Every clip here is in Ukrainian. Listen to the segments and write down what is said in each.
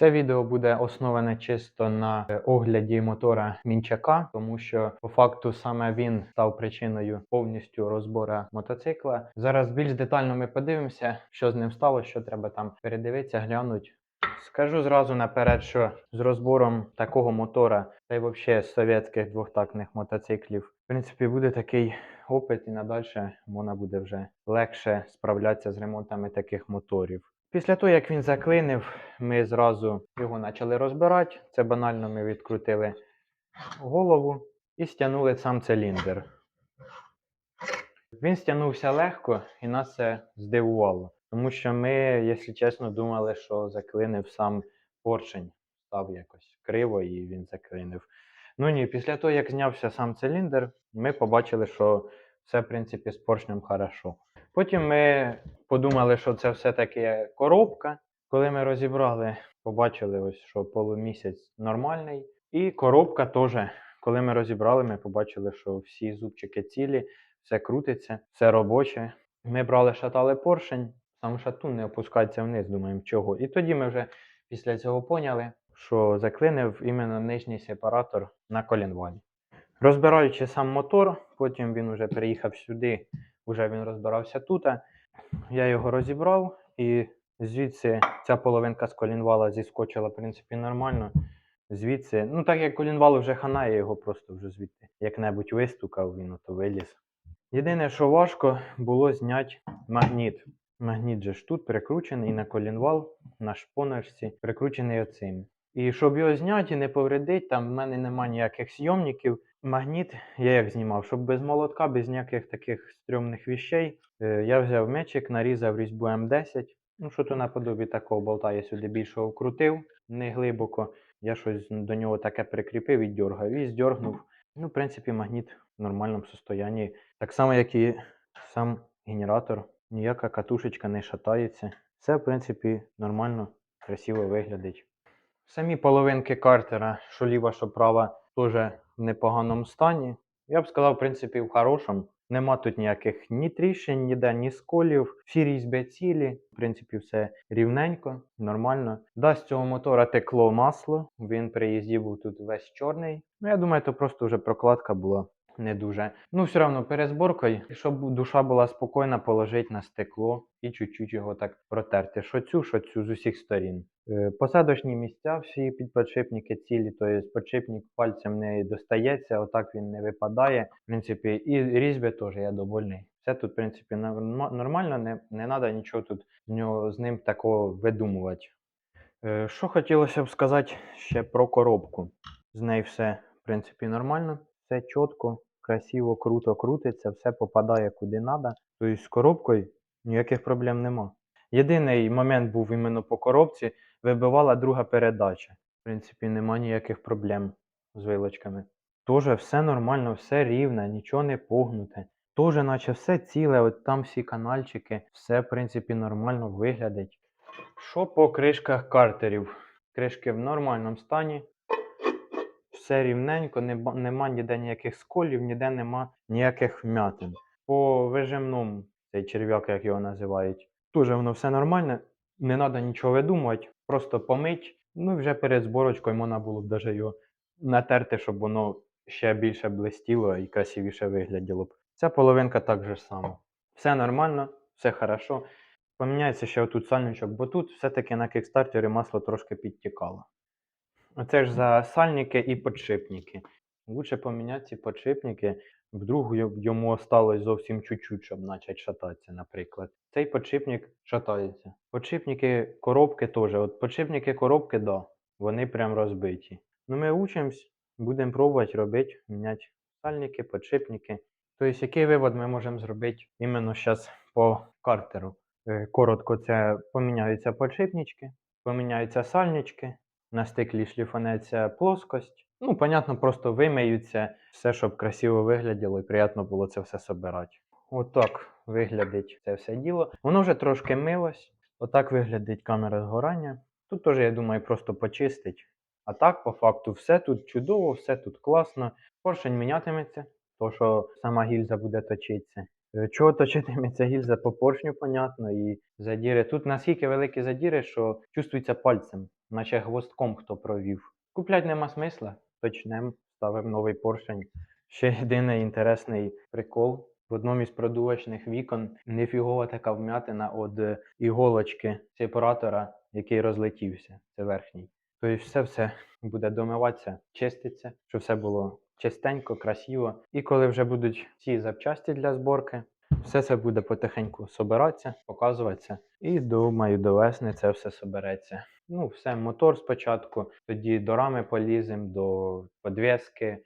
Це відео буде основане чисто на е, огляді мотора Мінчака, тому що по факту саме він став причиною повністю розбору мотоцикла. Зараз більш детально ми подивимося, що з ним сталося, що треба там передивитися, глянути. Скажу зразу наперед, що з розбором такого мотора, та й взагалі з совєтських двохтактних мотоциклів, в принципі, буде такий опит, і надальше можна буде вже легше справлятися з ремонтами таких моторів. Після того, як він заклинив, ми зразу його почали розбирати. Це банально ми відкрутили голову і стягнули сам циліндр. Він стягнувся легко і нас це здивувало. Тому що ми, якщо чесно, думали, що заклинив сам поршень. Став якось криво і він заклинив. Ну ні, після того, як знявся сам циліндр, ми побачили, що все, в принципі, з поршнем хорошо. Потім ми подумали, що це все-таки коробка. Коли ми розібрали, побачили, ось, що полумісяць нормальний. І коробка теж. Коли ми розібрали, ми побачили, що всі зубчики цілі, все крутиться, все робоче. Ми брали, шатали поршень, сам шатун не опускається вниз, думаємо, чого. І тоді ми вже після цього поняли, що заклинив іменно нижній сепаратор на колінвалі. Розбираючи сам мотор, потім він вже переїхав сюди, вже він розбирався тут. Я його розібрав і звідси ця половинка з колінвала зіскочила, в принципі, нормально. Звідси, ну так як колінвал вже хана, я його просто вже звідти як-небудь вистукав, він ото виліз. Єдине, що важко, було зняти магніт. Магніт же ж тут прикручений на колінвал, на шпоночці, прикручений оцим. І щоб його зняти і не повредити, там в мене немає ніяких зйомників. Магніт я як знімав, щоб без молотка, без ніяких таких стрьомних віщей. е, Я взяв мечик, нарізав різьбу М10. Ну, що то наподобі такого болта я сюди більшого вкрутив, не глибоко. Я щось до нього таке прикріпив і дьоргав. І здьоргнув. Ну, в принципі, магніт в нормальному стані. Так само, як і сам генератор. Ніяка катушечка не шатається. Все, в принципі, нормально, красиво виглядить. Самі половинки картера, що ліва, що права, теж в непоганому стані. Я б сказав, в принципі, в хорошому. Нема тут ніяких ні тріщин, ніде, ні сколів. Всі різьби цілі. В принципі, все рівненько, нормально. Да, з цього мотора текло масло. Він при їзді був тут весь чорний. Ну, я думаю, то просто вже прокладка була не дуже. Ну, все одно перед зборкою, щоб душа була спокійна, положити на стекло і чуть-чуть його так протерти. Що цю, що цю з усіх сторін. Е, Посадочні місця, всі підподшипники цілі, тобто подшипник пальцем не достається, отак він не випадає. В принципі, і різьби теж я довольний. Все тут, в принципі, нормально, не, не треба нічого тут з, з ним такого видумувати. Е, Що хотілося б сказати ще про коробку. З нею все, в принципі, нормально, все чітко, красиво, круто крутиться, все попадає куди треба. Тобто з коробкою ніяких проблем нема. Єдиний момент був іменно по коробці, вибивала друга передача. В принципі, нема ніяких проблем з вилочками. Тоже все нормально, все рівне, нічого не погнуте. Тоже, наче все ціле, от там всі канальчики, все, в принципі, нормально виглядить. Що по кришках картерів? Кришки в нормальному стані. Все рівненько, не нема ніде ніяких сколів, ніде нема ніяких вмятин. По вижимному, цей черв'як, як його називають, Дуже воно все нормально, не треба нічого видумувати, просто помить. Ну і вже перед зборочкою можна було б даже його натерти, щоб воно ще більше блистіло і красивіше вигляділо б. Ця половинка так же само. Все нормально, все хорошо. Поміняється ще отут сальничок, бо тут все-таки на кікстартері масло трошки підтікало. Оце ж за сальники і подшипники. Лучше поміняти ці подшипники, вдруг йому осталось зовсім чуть-чуть, щоб почати шататися, наприклад. Цей подшипник шатається. Подшипники коробки теж. От подшипники коробки, да, вони прям розбиті. Ну ми учимось, будемо пробувати робити, міняти сальники, подшипники. Тобто, який вивод ми можемо зробити іменно зараз по картеру? Е, Коротко, це поміняються подшипнички, поміняються сальнички, на стеклі шліфанеться плоскость. Ну, понятно, просто вимиються, все, щоб красиво вигляділо і приємно було це все собирати. Отак виглядить це все діло. Воно вже трошки милось. Отак виглядить камера згорання. Тут теж, я думаю, просто почистить. А так, по факту, все тут чудово, все тут класно. Поршень мінятиметься, то що сама гільза буде точитися. Е, Чого точитиметься гільза по поршню, понятно, і задіри. Тут наскільки великі задіри, що чувствується пальцем. Наче гвоздком хто провів. Куплять нема смисла, почнемо, ставимо новий поршень. Ще єдиний інтересний прикол. В одному із продувочних вікон нефігова така вмятина від е, іголочки сепаратора, який розлетівся. Це верхній. Тобто все все буде домиватися, чиститься, щоб все було чистенько, красиво. І коли вже будуть ці запчасті для зборки, все це буде потихеньку собиратися, показуватися. І думаю, до весни це все собереться. Ну, все, мотор спочатку, тоді до рами поліземо, до подвески.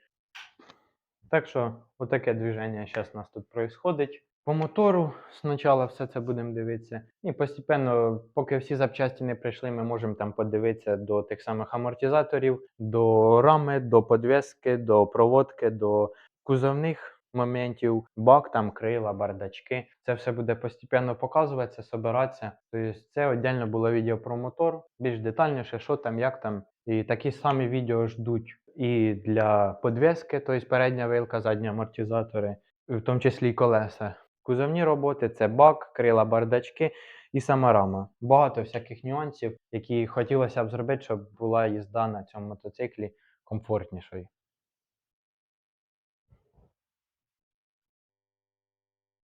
Так що, отаке движення зараз у нас тут происходить. По мотору спочатку все це будемо дивитися. І постепенно, поки всі запчасті не прийшли, ми можемо там подивитися до тих самих амортизаторів, до рами, до подвески, до проводки, до кузовних моментів, бак, там крила, бардачки. Це все буде постійно показуватися, собиратися. Тобто це віддільно було відео про мотор, більш детальніше, що там, як там. І такі самі відео ждуть і для подвески, тобто передня вилка, задні амортизатори, в тому числі і колеса. Кузовні роботи це бак, крила, бардачки і сама рама. Багато всяких нюансів, які хотілося б зробити, щоб була їзда на цьому мотоциклі комфортнішою.